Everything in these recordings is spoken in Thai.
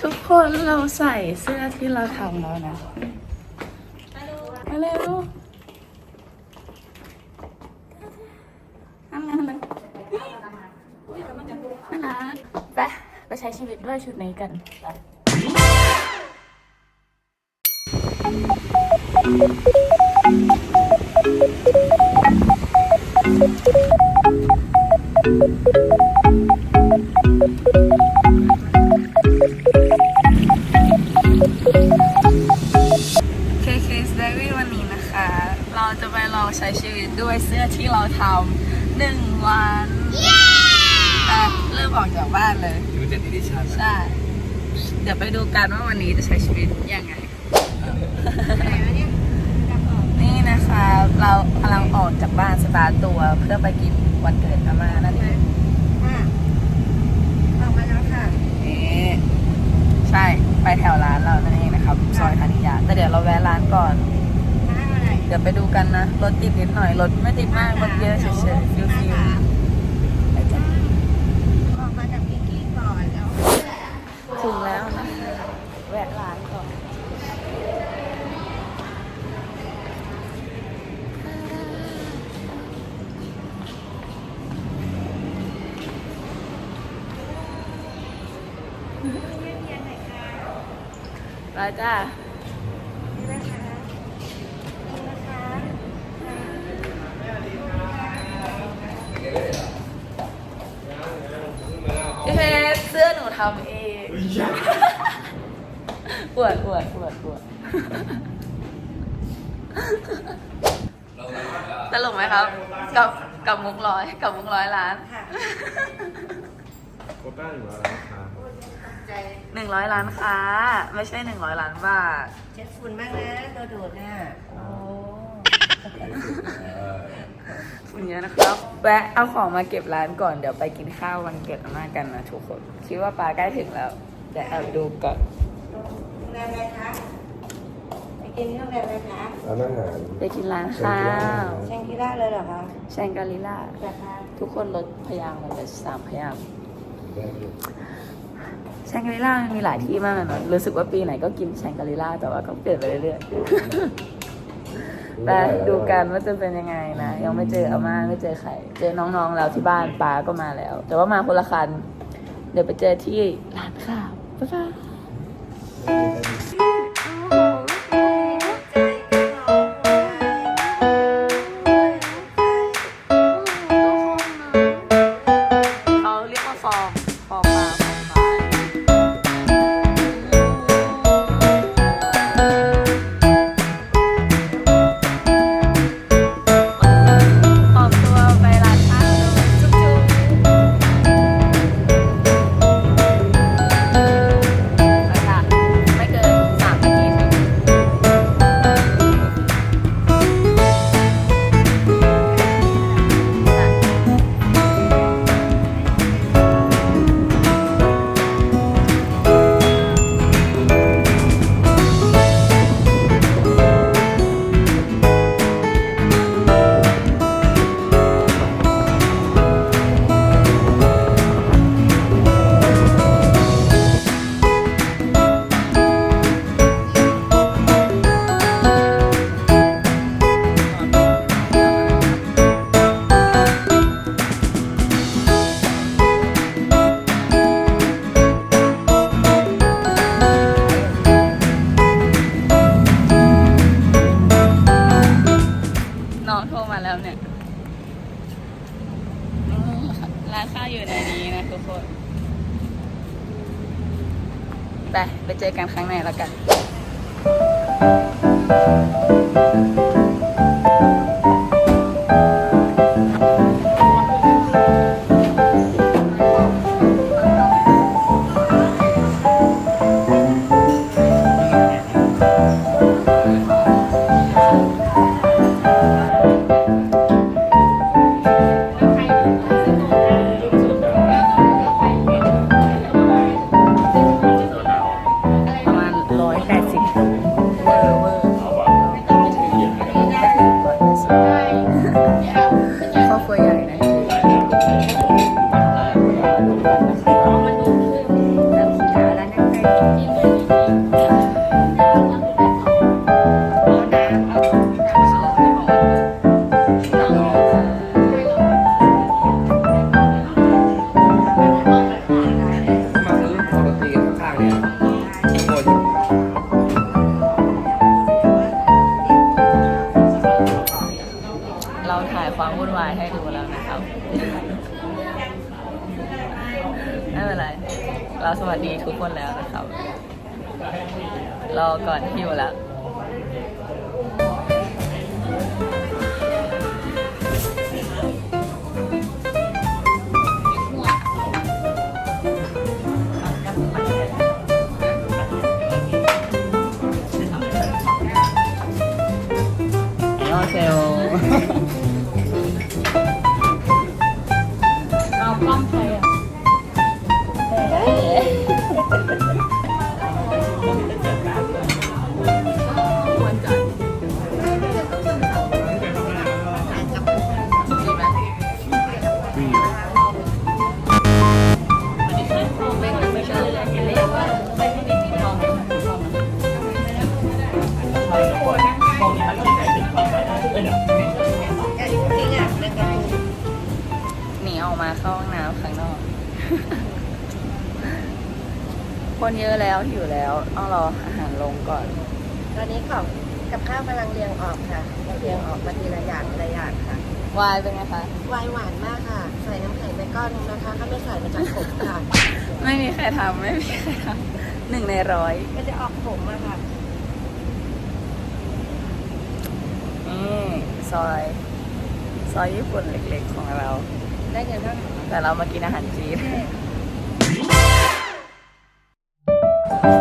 ทุกคนเราใส่เสื้อที่เราทำแล้วนะ มาเร็วนั่นนั่นนั่นน่ารักไปไปใช้ชีวิตด้วยชุดนี้กันไป เจ็ดอีดิชั่นใช่ เดี๋ยวไปดูกันว่าวันนี้จะใช้ชีวิตยังไง นี่นะคะ เรากำลังออกจากบ้านสตาร์ทตัวเพื่อไปกินวันเกิดอาม่านั่นเองค่ะออกมาแล้วค่ะนี่ใช่ไปแถวร้านเรานั่นเองนะครับซอยธานิยาแต่เดี๋ยวเราแวะร้านก่อนน้าอะไรเดี๋ยวไปดูกันนะ รถติดนิดหน่อย รถไม่ติดมาก รถเยอะเฉยๆฟิวฟิวไปจ้ะ ออกมาจากพิงกี้ก่อนแล้ว ถึงแล้วนะคะแวะร้านก่อนไปจ้า นี่นะคะนี่นะคะ พี่เพชรเสื้อหนูทำเองปวดปวดปวดปวดตลกไหมครับ กับกับมุกร้อย กับมุกร้อยล้านค่ะโคต้าอยู่แล้วครับใจหนึ่งร้อยล้านค้าไม่ใช่หนึ่งร้อยล้านบาท เช็ดฝุ่นบ้างนะตัวดูดน่ะโอ้ ฝุ่นเยอะนะครับแวะเอาของมาเก็บร้านก่อนเดี๋ยวไปกินข้าววันเกิดอาม่ากันนะทุกคน คิดว่าปลาใกล้ถึงแล้วแต่แอบดูก่อนโรงแรมอะไรคะไปกินที่โรงแรมอะไรคะร้านอาหารไปกินร้านข้าวแชงกิล่าเลยเหรอคะแชงกาลิล่าราคาทุกคนลดพยางค์หมดเลยสามพยางค์ได้อยู่แชงกาลิล่ามันมีหลายที่มากเลยนะรู้สึกว่าปีไหนก็กินแชงกาลิล่าแต่ว่าก็เปลี่ยนไปเรื่อยๆ ไปดูกันว่าจะเป็นยังไงนะ ยังไม่เจออาม่าไม่เจอใคร เจอน้องๆแล้วที่บ้านป้าก็มาแล้ว แต่ว่ามาคนละคัน เดี๋ยวไปเจอที่ร้านข้าวบ๊ายบาย เราสวัสดีทุกคนแล้วนะครับ รอก่อนหิวแล้วโอเคโแล้วหิวแล้วต้องรออาหารลงก่อน ตอนนี้ของกับข้าวกำลังเรียงออกค่ะเรียงออกมาทีละอย่างทีละอย่างค่ะวายเป็นไงคะวายหวานมากค่ะ ใส่น้ำแข็งไปก้อนนึงนะคะ ถ้าไม่ใส่มันจะขมค่ะ ไม่มีใครทำไม่มีใครทำหนึ่งในร้อยมันจะออกขมอะค่ะนี่ซอย ซอยญี่ปุ่นเล็กๆของเรา ได้เงินเท่าไหร่แต่เรามากินอาหารจีน กิน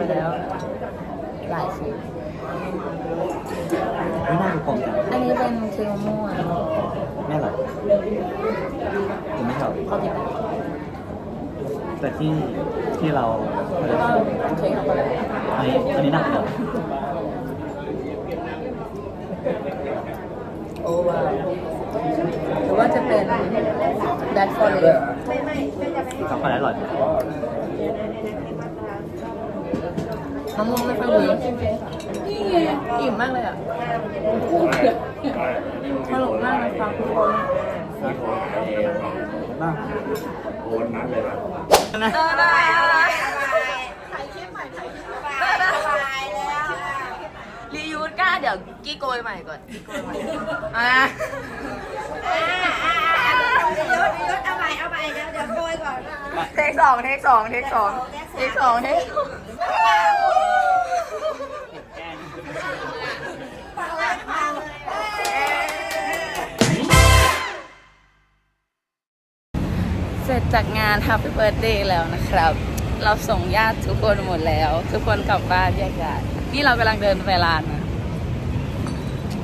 ไปแล้ว หลายชิ้นไม่น่าจะกลมจังอันนี้เป็นเค้กมะม่วงไม่หรอกผมไม่ชอบเขากินไหมแต่ที่ที่เราเค้กช็อกโกแลตอันนี้อันนี้หนักกว่าโอ้ว้าวหรือว่าจะเป็น Bad for l a ช็อกโกแลตอร่อย มะม่วงไม่ค่อยดีนี่ไงอิ่มมากเลยอะตลกมากเลยครับทุกคนน่าโอนนั้นเลยนะเออได้อะไรรียูดก้าเดี๋ยวกี้โกยใหม่ก่อนกี้โกยใหม่อะเอาใหม่เอาใหม่เดี๋ยวเดี๋ยวโกยก่อนเทคสองเทคสองเทคสองเทคสองเทคสอง จจากงาน Happy Birthday แล้วนะครับ เราส่งญาติทุกคนหมดแล้ว ทุกคนกลับบ้านแยกย้ายนี่เรากำลังเดินไปร้านนะ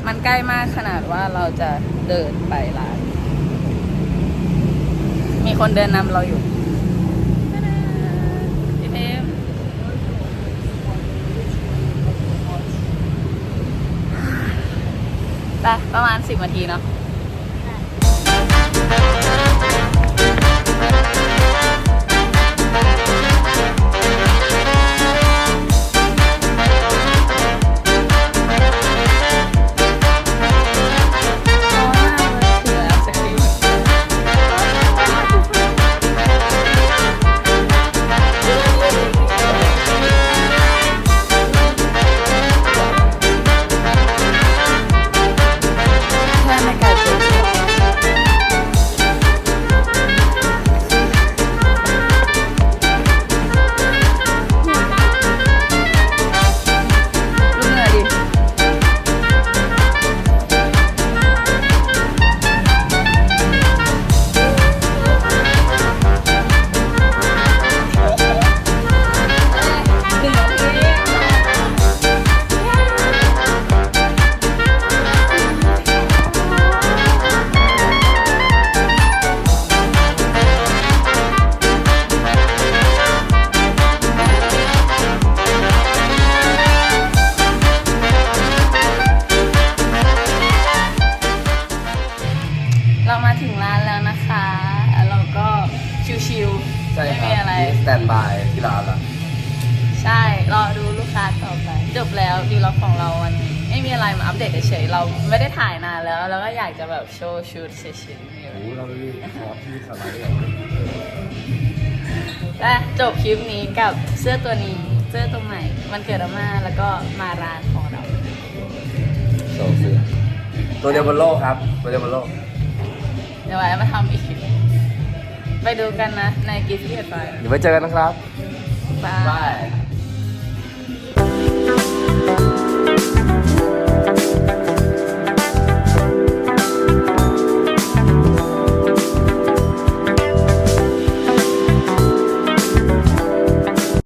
มันใกล้มากขนาดว่าเราจะเดินไปร้าน มีคนเดินนำเราอยู่ไปประมาณสิบนาทีเนาะ ถึงร้านแล้วนะคะ แล้วเราก็ชิวๆใช่ไม่ครัมีอะไรสแตนบายที่ร้านละใช่ รอดูลูกค้าต่อไป จบแล้วดีล็อกของเราวันนี้ ไม่มีอะไรมาอัปเดตเฉยๆ เราไม่ได้ถ่ายนานแล้ว แล้วก็อยากจะแบบโชว์ชุดเฉยโอ้โหเราดูขอที่สไลด์เลยๆและจบคลิปนี้กับเสื้อตัวนี้ เสื้อตัวใหม่มันเกิดอาม่าแล้วก็มาร้านของเรา โซเสื้อตัวเดียวบนโลกครับ ตัวเดียวบนโลก เดี๋ยวไว้มาทำอีก ไปดูกันนะ ในกิฟต์เพียร์ไป เดี๋ยวไว้เจอกันนะครับ บาย